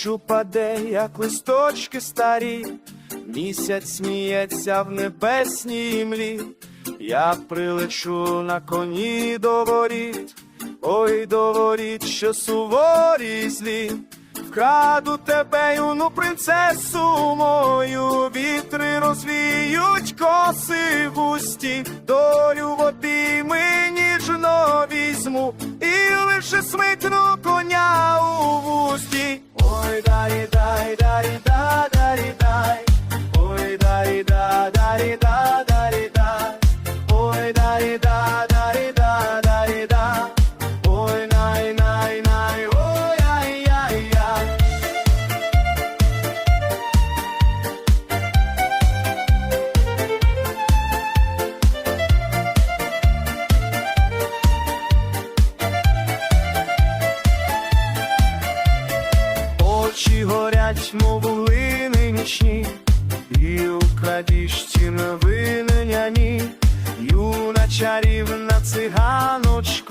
ніч упаде, як листочки старі, місяць сміється в небесній млі, я прилечу на коні до воріт, ой до воріт, що суворі злі. Вкраду тебе, юну принцесу мою, вітри розвіють коси густі, долю в обійми ніжно візьму, і лише смикну коня у Очі горять, мов лини нічні, і у крадіжці новини няні, юна чарівна циганочко,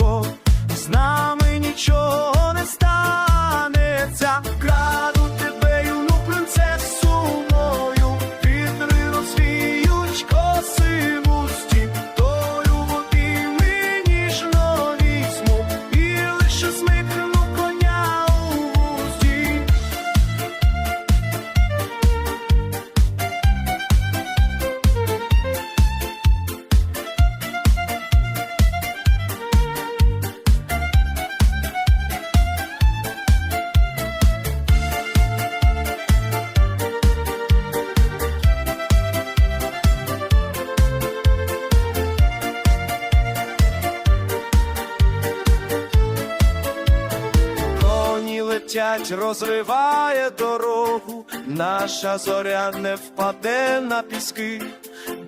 летять, розриває дорогу, наша зоря не впаде на піски,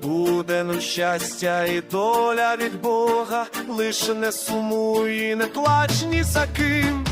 буде ну щастя і доля від Бога, лиш не сумуй, і не плач ні за ким,